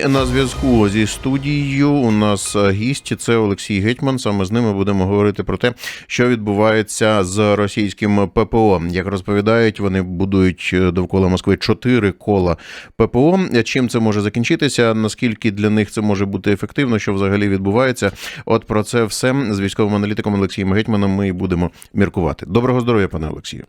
На зв'язку зі студією у нас е, гість це Олексій Гетьман. Саме з ними будемо говорити про те, що відбувається з російським ППО. Як розповідають, вони будують е, довкола Москви чотири кола ППО. Чим це може закінчитися? Наскільки для них це може бути ефективно? Що взагалі відбувається? От про це все з військовим аналітиком Олексієм Гетьманом ми і будемо міркувати. Доброго здоров'я, пане Олексію.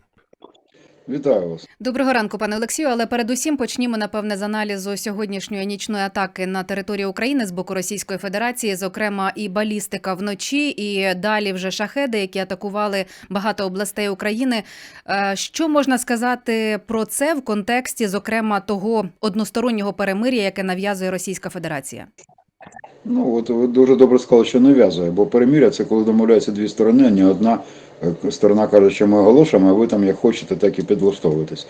Вітаю вас. Доброго ранку, пане Олексію. Але передусім почнімо напевне з аналізу сьогоднішньої нічної атаки на територію України з боку Російської Федерації, зокрема і балістика вночі, і далі вже шахеди, які атакували багато областей України. Е, Що можна сказати про це в контексті, зокрема, того одностороннього перемир'я, яке нав'язує Російська Федерація? Ну от ви дуже добре сказали, що нав'язує, бо переміря це коли домовляються дві сторони, а не одна сторона каже, що ми оголошуємо, а ви там як хочете, так і підлаштовуєтесь.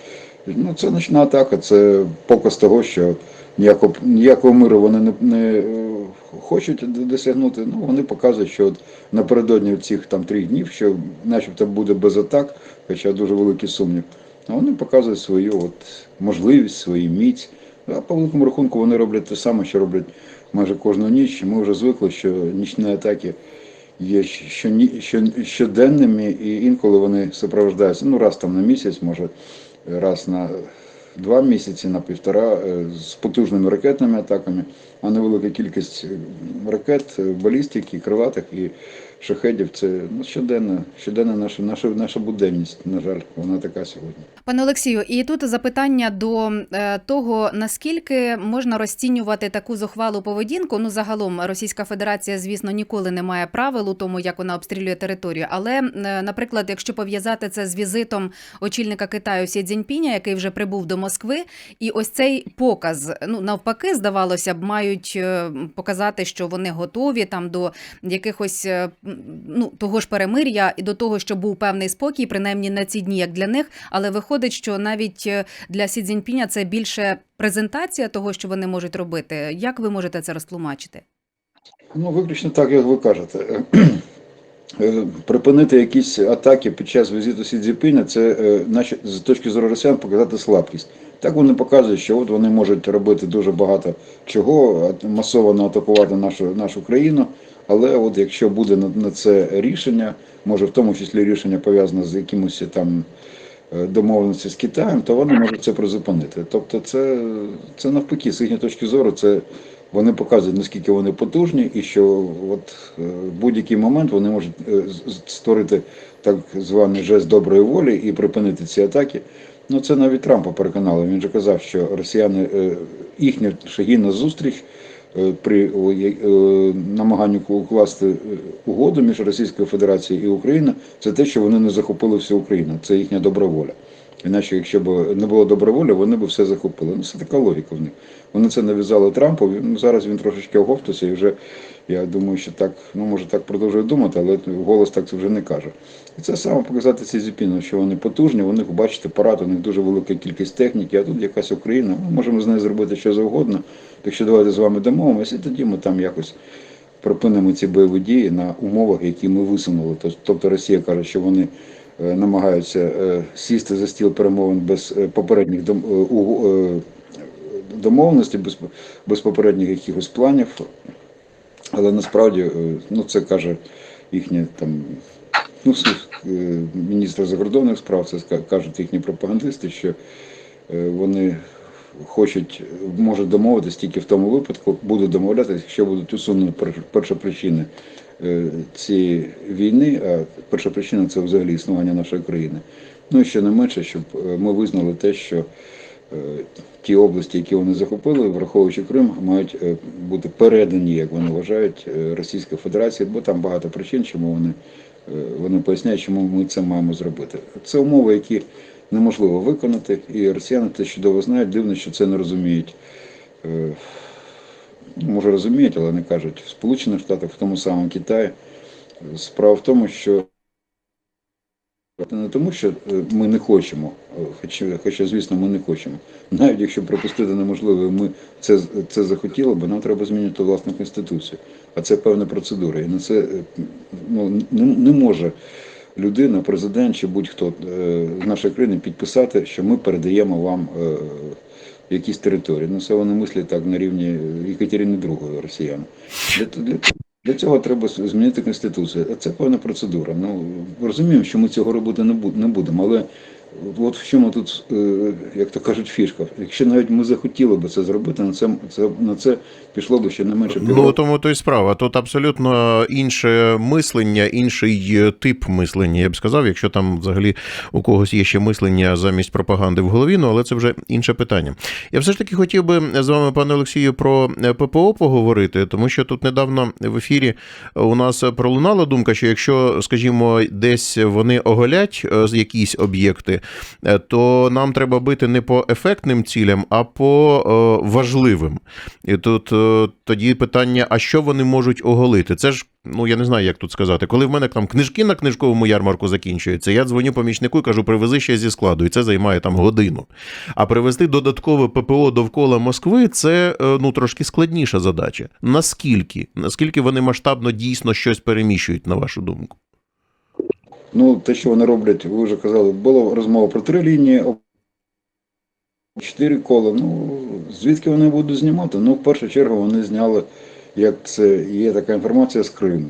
Ну це нічна атака, це показ того, що ніякого, ніякого миру вони не, не е, хочуть досягнути. Ну вони показують, що от напередодні цих там трьох днів, що начебто буде без атак, хоча дуже великий сумнів. А вони показують свою от можливість, свою міць. А по великому рахунку вони роблять те саме, що роблять майже кожну ніч. Ми вже звикли, що нічні атаки є щоденними, і інколи вони супроводжуються ну, раз там на місяць, може раз на два місяці, на півтора, е, з потужними ракетними атаками, а невелика кількість ракет, е, балістики, крилатих і шахедів. Це ну, щоденна, щоденна наша, наша, наша буденність, на жаль, вона така сьогодні. Пане Олексію, і тут запитання до е, того, наскільки можна розцінювати таку зухвалу поведінку. Ну, загалом, Російська Федерація, звісно, ніколи не має правил у тому, як вона обстрілює територію. Але, е, наприклад, якщо пов'язати це з візитом очільника Китаю Сі Цзіньпіня, який вже прибув до Москви, і ось цей показ, ну навпаки, здавалося б, мають е, показати, що вони готові там до якихось ну того ж перемир'я і до того, щоб був певний спокій, принаймні на ці дні, як для них. Але виходить, що навіть е, для Сі Цзіньпіня це більше презентація того, що вони можуть робити. Як ви можете це розтлумачити? Ну, виключно так, як ви кажете. Е, Припинити якісь атаки під час візиту Сі Цзіпіня, це е, наші, з точки зору росіян показати слабкість. Так вони показують, що от вони можуть робити дуже багато чого, масово атакувати нашу, нашу країну. Але от якщо буде на, це рішення, може в тому числі рішення пов'язане з якимось там е, домовленості з Китаєм, то вони можуть це призупинити. Тобто, це, це навпаки, з їхньої точки зору, це вони показують, наскільки вони потужні, і що от е, в будь-який момент вони можуть е, створити так званий жест доброї волі і припинити ці атаки. Ну це навіть Трампа переконало. Він же казав, що росіяни е, їхні шаги на зустріч при о, е, намаганні укласти е, угоду між Російською Федерацією і Україною, це те, що вони не захопили всю Україну. Це їхня добра воля. Іначе, якщо б не було доброволі, вони б все захопили. Ну, це така логіка в них. Вони це нав'язали Трампу. Ну, зараз він трошечки оговтався і вже, я думаю, що так, ну може так продовжує думати, але голос так це вже не каже. І це саме показати ці зіпіну, що вони потужні, них, бачите, парад, у них дуже велика кількість техніки, а тут якась Україна. Ми можемо з нею зробити що завгодно. Так що давайте з вами домовимося, і тоді ми там якось припинимо ці бойові дії на умовах, які ми висунули. Тобто Росія каже, що вони е, намагаються е, сісти за стіл перемовин без е, попередніх домовленостей, без, попередніх якихось планів. Але насправді, ну це каже їхнє там, ну, с- е, міністр закордонних справ, це кажуть їхні пропагандисти, що вони хочуть, можуть домовитись тільки в тому випадку, будуть домовлятися, якщо будуть усунені пер- першопричини е, цієї війни, а перша причина це взагалі існування нашої країни. Ну і ще не менше, щоб е, ми визнали те, що е, ті області, які вони захопили, враховуючи Крим, мають бути передані, як вони вважають, Російській Федерації, бо там багато причин, чому вони, вони поясняють, чому ми це маємо зробити. Це умови, які неможливо виконати, і росіяни це чудово знають, дивно, що це не розуміють. Е, Може розуміють, але не кажуть в Сполучених Штатах, в тому самому Китаї. Справа в тому, що не тому, що е, ми не хочемо, е, хоча, хоча, звісно, ми не хочемо. Навіть якщо припустити неможливо, ми це, це захотіли, бо нам треба змінити власну конституцію. А це певна процедура. І на це ну, не, не може людина, президент чи будь-хто е, з нашої країни підписати, що ми передаємо вам е, якісь території. Ну, це вони мислять так на рівні Екатерини II росіян. Для, для, цього треба змінити Конституцію. А Це певна процедура. Ну, розуміємо, що ми цього робити не будемо, але от в чому тут, е, як то кажуть, фішка. Якщо навіть ми захотіли би це зробити, на це, це, на це пішло б ще не менше Ну, тому то й справа. Тут абсолютно інше мислення, інший тип мислення, я б сказав, якщо там взагалі у когось є ще мислення замість пропаганди в голові, ну але це вже інше питання. Я все ж таки хотів би з вами, пане Олексію, про ППО поговорити, тому що тут недавно в ефірі у нас пролунала думка, що якщо, скажімо, десь вони оголять е, якісь об'єкти, то нам треба бити не по ефектним цілям, а по е, важливим. І тут е, тоді питання: а що вони можуть оголити? Це ж. Ну, я не знаю, як тут сказати. Коли в мене там книжки на книжковому ярмарку закінчуються, я дзвоню помічнику і кажу, привези ще зі складу, і це займає там годину. А привезти додаткове ППО довкола Москви це е, ну трошки складніша задача. Наскільки? Наскільки вони масштабно дійсно щось переміщують, на вашу думку? Ну, те, що вони роблять, ви вже казали, було розмова про три лінії, чотири кола. Ну, звідки вони будуть знімати? Ну, в першу чергу вони зняли, як це є така інформація з Криму.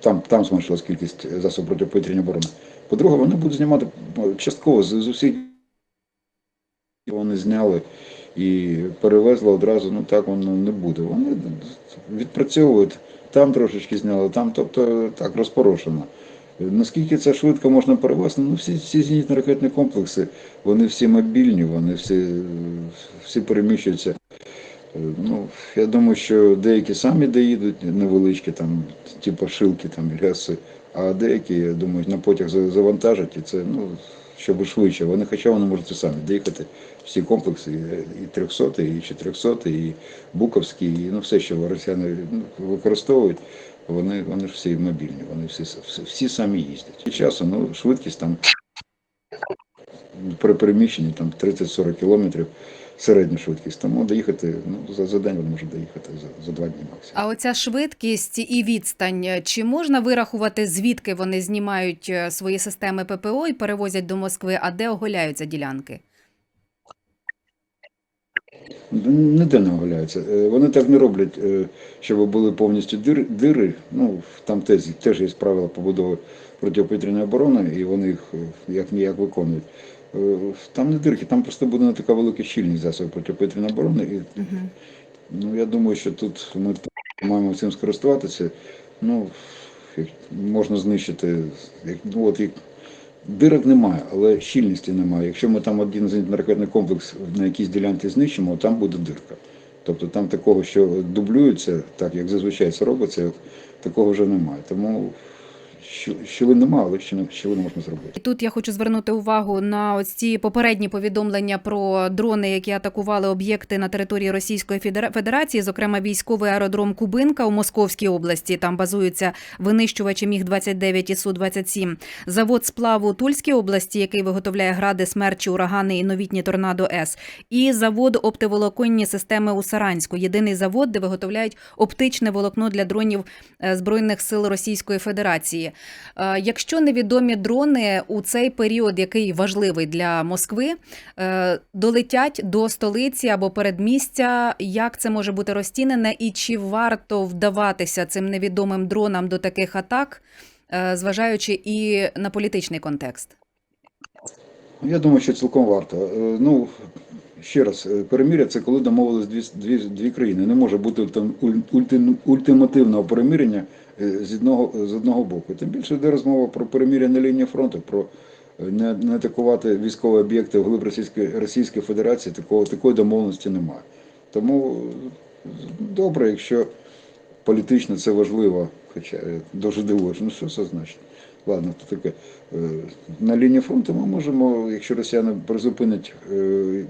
Там, там зменшилась кількість засобів протиповітряної оборони. По-друге, вони будуть знімати ну, частково з, з усіх вони зняли і перевезли одразу, ну так воно не буде. Вони відпрацьовують, там трошечки зняли, там, тобто так, розпорошено. Наскільки це швидко можна перевезти? Ну, всі, всі зенітно ракетні комплекси, вони всі мобільні, вони всі, всі переміщуються. Ну, я думаю, що деякі самі доїдуть невеличкі, там, типу шилки там, ляси, а деякі, я думаю, на потяг завантажать, і це, ну, щоб швидше. Вони, хоча вони можуть і самі доїхати, всі комплекси, і 300, і 400, і Буковський, і ну, все, що росіяни ну, використовують, вони, вони ж всі мобільні, вони всі, всі, всі самі їздять. І часу, ну, швидкість там при переміщенні там 30-40 кілометрів середня швидкість. Тому доїхати ну, за, за день вони можуть доїхати за, за два дні максимум. А оця швидкість і відстань, чи можна вирахувати, звідки вони знімають е, свої системи ППО і перевозять до Москви, а де оголяються ділянки? Ніде не оголяються. Е, Вони так не роблять, е, щоб були повністю дири. Ну, там теж, теж є правила побудови протиповітряної оборони, і вони їх е, як ніяк виконують. Там не дирки, там просто буде не така велика щільність засобів протиповітряної оборони. І, ну, я думаю, що тут ми маємо цим скористуватися. Ну, можна знищити. Як, ну, от, як, Дирок немає, але щільності немає. Якщо ми там один зенітно-ракетний комплекс на якійсь ділянці знищимо, там буде дирка. Тобто там такого, що дублюється, так як зазвичай це робиться, такого вже немає. Тому щ- щілин немає, але щілин щілини можна зробити. І тут я хочу звернути увагу на ось ці попередні повідомлення про дрони, які атакували об'єкти на території Російської Федера- Федерації, зокрема військовий аеродром Кубинка у Московській області. Там базуються винищувачі Міг 29 і Су 27 завод сплаву Тульській області, який виготовляє гради, смерчі, урагани і новітні торнадо С, і завод оптоволоконні системи у Саранську. Єдиний завод, де виготовляють оптичне волокно для дронів е, збройних сил Російської Федерації. Е, Якщо невідомі дрони у цей період, який важливий для Москви, е, долетять до столиці або передмістя, як це може бути розцінене, і чи варто вдаватися цим невідомим дронам до таких атак, е, зважаючи і на політичний контекст? Я думаю, що цілком варто. Ну, ще раз, перемиря це коли домовились дві, дві, дві країни. Не може бути там уль- ульти- ультимативного перемирення з одного, з одного боку. Тим більше йде розмова про переміря на лінії фронту, про е, не, не атакувати військові об'єкти вглиб Російської, Російської Федерації, такого, такої домовленості немає. Тому е, добре, якщо політично це важливо, хоча е, дуже дивуєш, ну що це значить? Ладно, то таке. Е, На лінії фронту ми можемо, якщо росіяни призупинять е,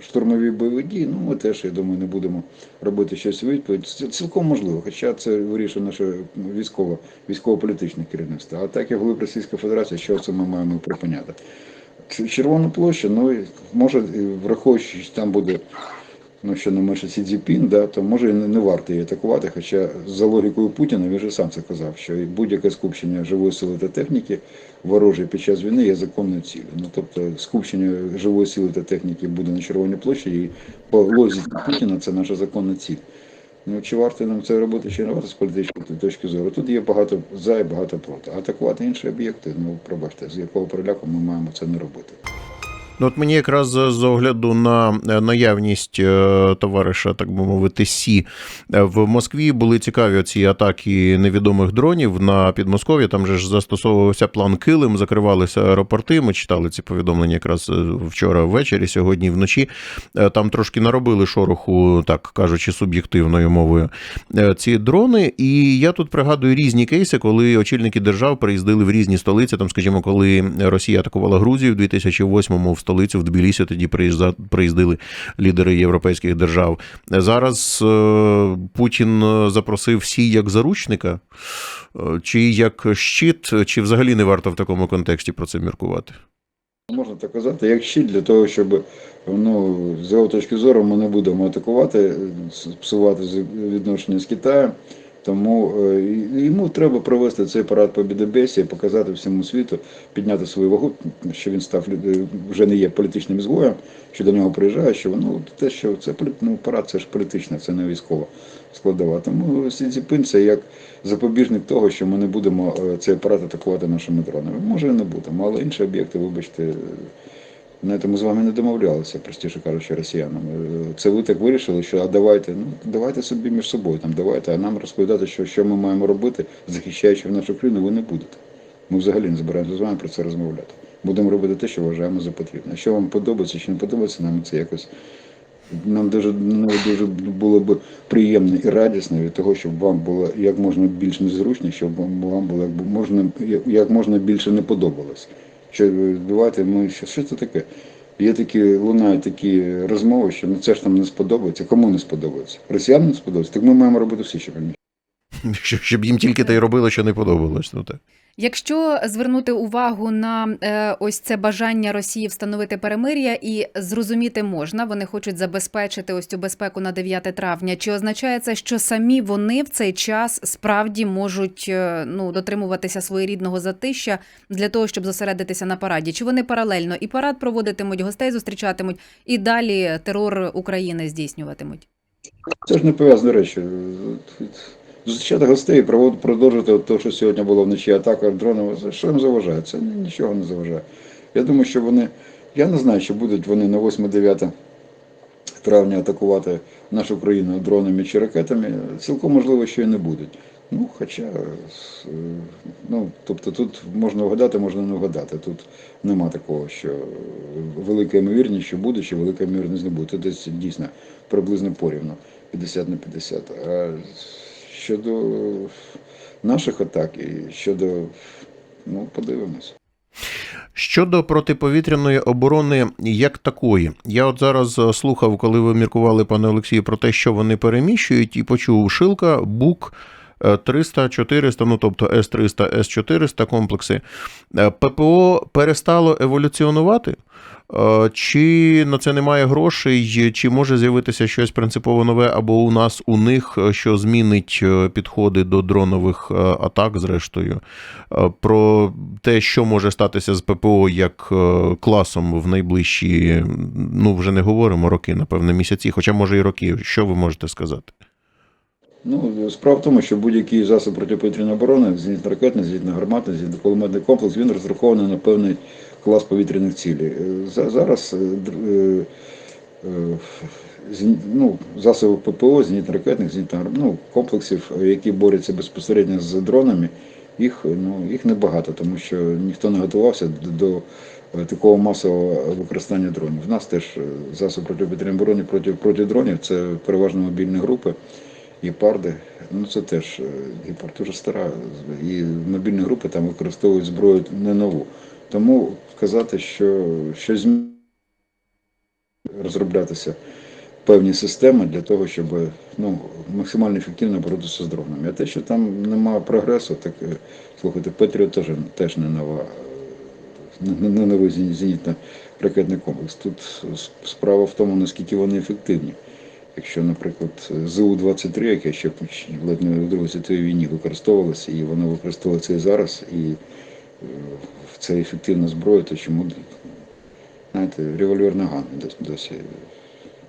штурмові бойові дії, ну ми теж, я думаю, не будемо робити щось у відповідь. Це цілком можливо, хоча це вирішує наше військово, військово-політичне керівництво. А так як глиб Російської Федерації, що це ми маємо припиняти? Червону площу, ну може, враховуючи, що там буде ну, що не менше Сі Цзіпін, да, то може і не, не варто її атакувати. Хоча за логікою Путіна він же сам це казав, що будь-яке скупчення живої сили та техніки ворожої під час війни є законною цілею. Ну тобто скупчення живої сили та техніки буде на Червоній площі, і по логіці Путіна це наша законна ціль. Ну, чи варто нам це робити, чи не варто з політичної точки зору? Тут є багато за і багато проти. Атакувати інші об'єкти, ну пробачте, з якого переляку ми маємо це не робити. Ну, от мені якраз з огляду на е, наявність е, товариша, так би мовити, Сі е, в Москві були цікаві ці атаки невідомих дронів на Підмосков'я. Там же ж застосовувався план Килим, закривалися аеропорти. Ми читали ці повідомлення якраз вчора ввечері, сьогодні вночі. Там трошки наробили шороху, так кажучи, суб'єктивною мовою ці дрони. І я тут пригадую різні кейси, коли очільники держав приїздили в різні столиці. Там, скажімо, коли Росія атакувала Грузію в 2008-му в столицю в Тбілісі, тоді приїздили лідери європейських держав. Зараз е, Путін е, запросив Сі як заручника, е, чи як щит, чи взагалі не варто в такому контексті про це міркувати. Можна так казати, як щит для того, щоб ну, з його точки зору ми не будемо атакувати, псувати відношення з Китаєм. Тому е, йому треба провести цей парад побідобєсі, показати всьому світу, підняти свою вагу, що він став люд- вже не є політичним згоєм, що до нього приїжджає, що ну, те, що це ну, парад, це ж політична, це не військова складова. Тому Сі Цзіпин це як запобіжник того, що ми не будемо е, цей апарат атакувати нашими дронами. Може не будемо, але інші об'єкти, вибачте, е, знаєте, ми з вами не домовлялися, простіше кажучи, росіянам. Е, Це ви так вирішили, що а давайте, ну давайте собі між собою там, давайте, а нам розповідати, що, що ми маємо робити, захищаючи нашу країну, ви не будете. Ми взагалі не збираємося з вами про це розмовляти. Будемо робити те, що вважаємо за потрібне. Що вам подобається чи не подобається, нам це якось нам дуже ну, дуже було б приємно і радісно від того, щоб вам було як можна більш незручно, щоб вам було як можна як можна більше не подобалось. Що давайте ми що, що це таке? Є такі лунають такі розмови, що ну це ж нам не сподобається. Кому не сподобається? Росіянам не сподобається. Так ми маємо робити всі, їм Щоб, щоб їм тільки те й робили, що не подобалось. Ну, так. Якщо звернути увагу на е, ось це бажання Росії встановити перемир'я і зрозуміти можна, вони хочуть забезпечити ось цю безпеку на 9 травня. Чи означає це, що самі вони в цей час справді можуть е, ну дотримуватися своєрідного затища для того, щоб зосередитися на параді? Чи вони паралельно і парад проводитимуть, гостей зустрічатимуть, і далі терор України здійснюватимуть? Це ж не пов'язані речі. Зустрічати гостей, провод- продовжити те, що сьогодні було вночі атака дронами, що їм заважає? Це нічого не заважає. Я думаю, що вони. Я не знаю, чи будуть вони на 8-9 травня атакувати нашу країну дронами чи ракетами. Цілком можливо, що і не будуть. Ну, хоча, ну, тобто тут можна вгадати, можна не вгадати. Тут нема такого, що велика ймовірність, що буде, чи велика ймовірність не буде. Тут десь дійсно приблизно порівну 50 на 50. А щодо наших атак і щодо, ну, подивимось. Щодо протиповітряної оборони як такої, я от зараз е, слухав, коли ви міркували, пане Олексію, про те, що вони переміщують, і почув Шилка, Бук. е, 300, 400, ну тобто С-300, С-400 комплекси. Е, ППО перестало еволюціонувати? Е, Чи на це немає грошей, чи може з'явитися щось принципово нове, або у нас у них, е, що змінить е, підходи до дронових атак, зрештою? Про те, що може статися з ППО як класом в найближчі, ну вже не говоримо роки, напевне, місяці, хоча може і роки. Що ви можете сказати? Ну, справа в тому, що будь-який засіб протиповітряної оборони, зенітно-ракетний, зенітно-гарматний, зенітно-кулеметний комплекс, він розрахований на певний клас повітряних цілей. Е, Зараз е, е, ну, засоби ППО, зенітно-ракетних, зенітно ну, комплексів, які борються безпосередньо з дронами, їх, ну, їх небагато, тому що ніхто не готувався до, такого масового використання дронів. В нас теж засоб протиповітряної оборони проти, проти дронів це переважно мобільні групи. Гепарди, ну це теж гепард дуже стара, і мобільні групи там використовують зброю не нову. Тому сказати, що щось змі- розроблятися певні системи для того, щоб ну, максимально ефективно боротися з дронами. А те, що там немає прогресу, так е, слухайте, Петріот теж, теж не нова. Не, новий зенітно-ракетний комплекс. Тут справа в тому, наскільки вони ефективні. Якщо, наприклад, ЗУ-23, яке ще ледь не в Другій світовій війні використовувалося, і воно використовується і зараз, і е, це ефективна зброя, то чому знаєте, револьвер Наган досі,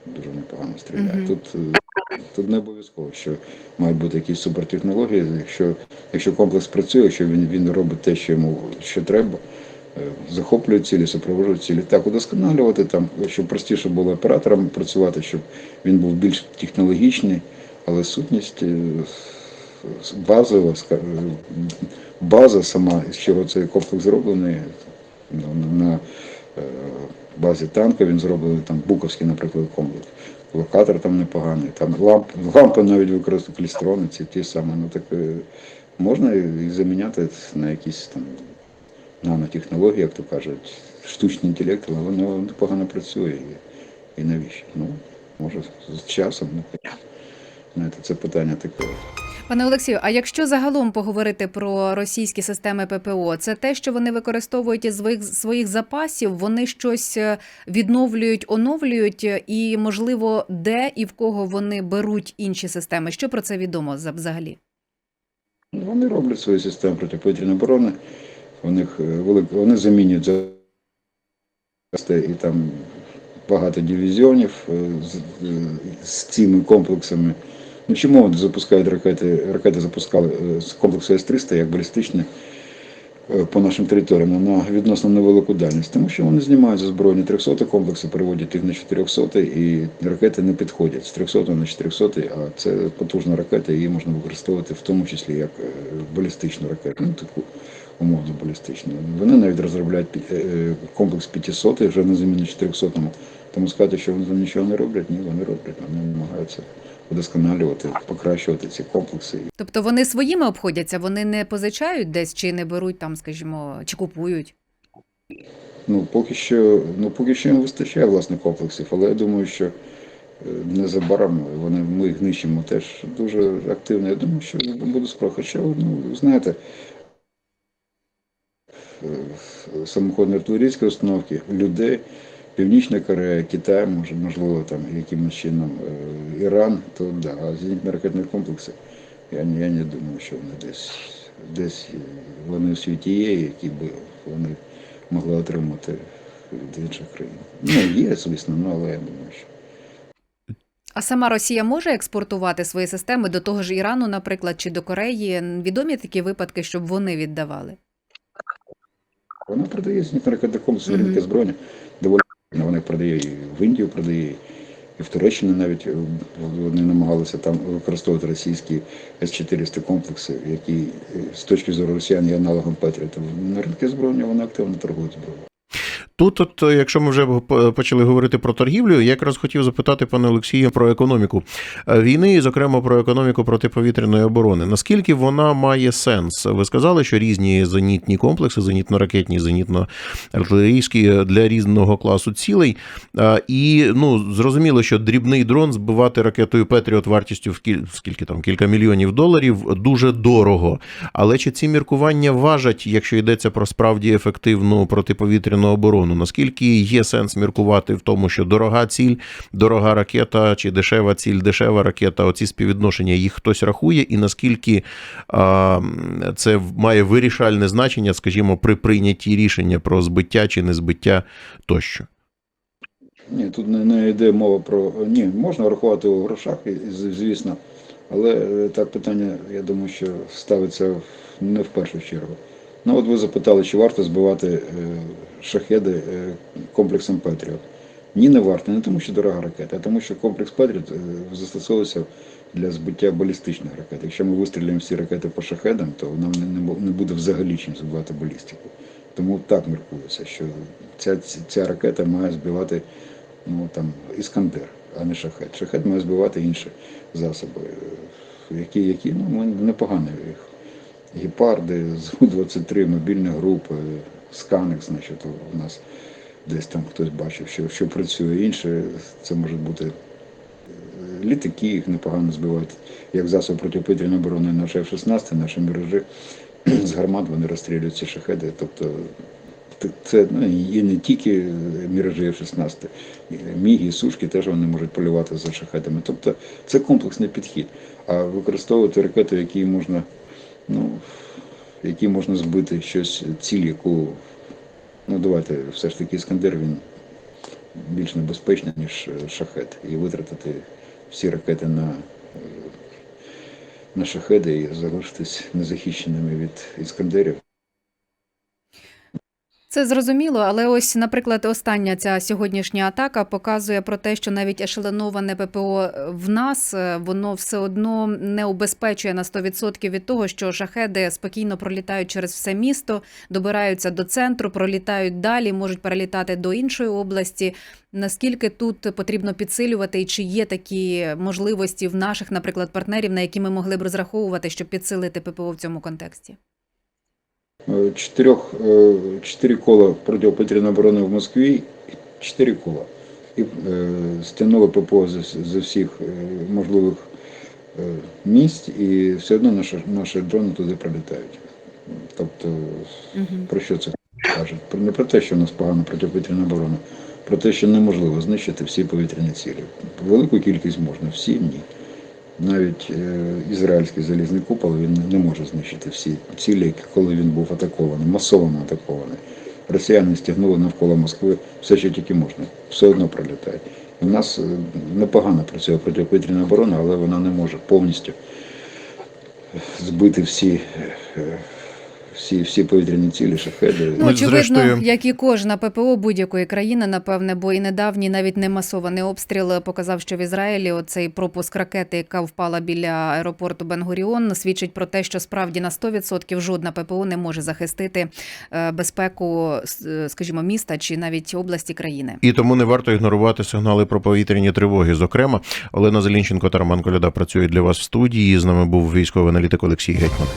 дуже непогано стріляє. Мгм. Тут, е, тут не обов'язково, що мають бути якісь супертехнології. Якщо, якщо комплекс працює, якщо він, він робить те, що йому що треба, е, захоплює цілі, супроводжує цілі. Так, удосконалювати там, щоб простіше було операторам працювати, щоб він був більш технологічний, але сутність е, базова, база сама, з чого цей комплекс зроблений, ну, на е, базі танка він зроблений, там Буковський, наприклад, комплекс. Локатор там непоганий, там ламп, лампи навіть використовують клістрони, ці ті самі. Ну так е, можна і заміняти на якісь там нанотехнології, як то кажуть, штучний інтелект, але воно непогано працює. І, навіщо? Ну, може, з часом, ну, знаєте, це питання таке. Пане Олексію, а якщо загалом поговорити про російські системи ППО, це те, що вони використовують із своїх своїх запасів, вони щось е, відновлюють, оновлюють, е, і можливо, де і в кого вони беруть інші системи? Що про це відомо за- взагалі? Вони роблять свою систему протиповітряної оборони, у них е, велик, вони замінюють за і там багато дивізіонів з цими комплексами. Ну чому от запускають ракети? Ракети запускали з комплексу С-300 як балістичні е, по нашим територіям на відносно невелику дальність, тому що вони знімають за збройні 300 комплекси, переводять їх на 400 і ракети не підходять з 300 на 400, а це потужна ракета, її можна використовувати в тому числі як е, балістичну ракету, ну таку умовно балістичну. Вони навіть розробляють е, комплекс 500 вже на заміну 400 тому сказати, що вони нічого не роблять, ні, вони роблять, вони намагаються удосконалювати, покращувати ці комплекси. Тобто вони своїми обходяться, вони не позичають десь чи не беруть там, скажімо, чи купують. Ну, поки що, ну, поки що їм вистачає власне комплексів, але я думаю, що е, незабаром вони, ми їх нищимо теж дуже активно. Я думаю, що буде справа. Хоча, ну, знаєте, е, самоходні артилерійські установки, людей, Північна Корея, Китай, може, можливо, там якимось чином е, Іран, то да, а зенітно-ракетні комплекси, я, не- я не думаю, що вони десь, десь вони в світі є, які би вони могли отримати від інших країн. Ну, є, звісно, ну, але я думаю, що. А сама Росія може експортувати свої системи до того ж Ірану, наприклад, чи до Кореї? Відомі такі випадки, щоб вони віддавали? Вона продає зенітно-ракетні комплекси, Мгм. ринки збройні, доволі активно. Вона продає і в Індію продає, і в Туреччину навіть е, вони намагалися там використовувати російські С-400 комплекси, які е, з точки зору росіян є аналогом Петріота. На ринки збройні вони активно торгують зброєю. Тут, от, е, якщо ми вже п- почали говорити про торгівлю, я якраз хотів запитати пане Олексію про економіку е, війни, і, зокрема про економіку протиповітряної оборони. Наскільки вона має сенс? Ви сказали, що різні зенітні комплекси, зенітно-ракетні, зенітно-артилерійські для різного класу цілей. Е, І ну зрозуміло, що дрібний дрон збивати ракетою Петріот вартістю в кіль... скільки там кілька мільйонів доларів дуже дорого. Але чи ці міркування важать, якщо йдеться про справді ефективну протиповітряну оборону? Наскільки є сенс міркувати в тому, що дорога ціль, дорога ракета чи дешева ціль, дешева ракета, оці співвідношення їх хтось рахує, і наскільки а, це має вирішальне значення, скажімо, при прийнятті рішення про збиття чи не збиття тощо? Ні, тут не, не йде мова про. Ні, можна рахувати у грошах, звісно, але е, так питання, я думаю, що ставиться не в першу чергу. Ну, от ви запитали, чи варто збивати е, шахеди е, комплексом Петріот. Ні, не варто, не тому, що дорога ракета, а тому, що комплекс Петріот е, застосовується для збиття балістичних ракет. Якщо ми вистрілюємо всі ракети по шахедам, то нам не, не бу- не буде взагалі чим збивати балістику. Тому так міркується, що ця, ця ракета має збивати ну, там, Іскандер, а не шахет. Шахет має збивати інші засоби, які, які ну, ми непогано їх. Гепарди, ЗУ-23, мобільні групи, сканекс, значить, у нас десь там хтось бачив, що, що працює інше, це може бути літаки, їх непогано збивають, як засоб протиповітряної оборони наш F-16, наші мережі з гармат вони розстрілюють ці шахеди. Тобто Це ну, і не тільки міражі F-16, міги, і сушки теж вони можуть полювати за шахетами. Тобто це комплексний підхід. А використовувати ракету, які можна, ну, які можна збити щось, ціль, яку, ну давайте, все ж таки Іскандер він більш небезпечний, ніж е, шахет. І витратити всі ракети на, на шахеди і залишитись незахищеними від іскандерів. Це зрозуміло, але ось, наприклад, остання ця сьогоднішня атака показує про те, що навіть ешелоноване ППО в нас е, воно все одно не убезпечує на 100% від того, що шахеди спокійно пролітають через все місто, добираються до центру, пролітають далі, можуть перелітати до іншої області. Наскільки тут потрібно підсилювати, і чи є такі можливості в наших, наприклад, партнерів, на які ми могли б розраховувати, щоб підсилити ППО в цьому контексті? Е, Чотирьох, е, чотири кола протиповітряної оборони в Москві, чотири кола. І е, стягнули ППО з, всіх е, можливих місць, і все одно наші, наші дрони туди прилітають. Тобто, Мгм. про що це кажуть? Не про те, що у нас погана протиповітряна оборона, про те, що неможливо знищити всі повітряні цілі. Велику кількість можна, всі ні. Навіть е, ізраїльський залізний купол він не може знищити всі цілі, коли він був атакований, масово атакований. Росіяни стягнули навколо Москви все, що тільки можна, все одно пролітають. У нас е, непогано працює протиповітряна оборона, але вона не може повністю збити всі, е, всі, всі повітряні цілі, шахеди. Ну, Ну, очевидно, зрештою- як і кожна ППО будь-якої країни, напевне, бо і недавній навіть не масований обстріл показав, що в Ізраїлі оцей пропуск ракети, яка впала біля аеропорту Бенгуріон, свідчить про те, що справді на 100% жодна ППО не може захистити е, безпеку, е, скажімо, міста чи навіть області країни. І тому не варто ігнорувати сигнали про повітряні тривоги. Зокрема, Олена Зелінченко та Роман Коляда працюють для вас в студії. З нами був військовий аналітик Олексій Гетьман.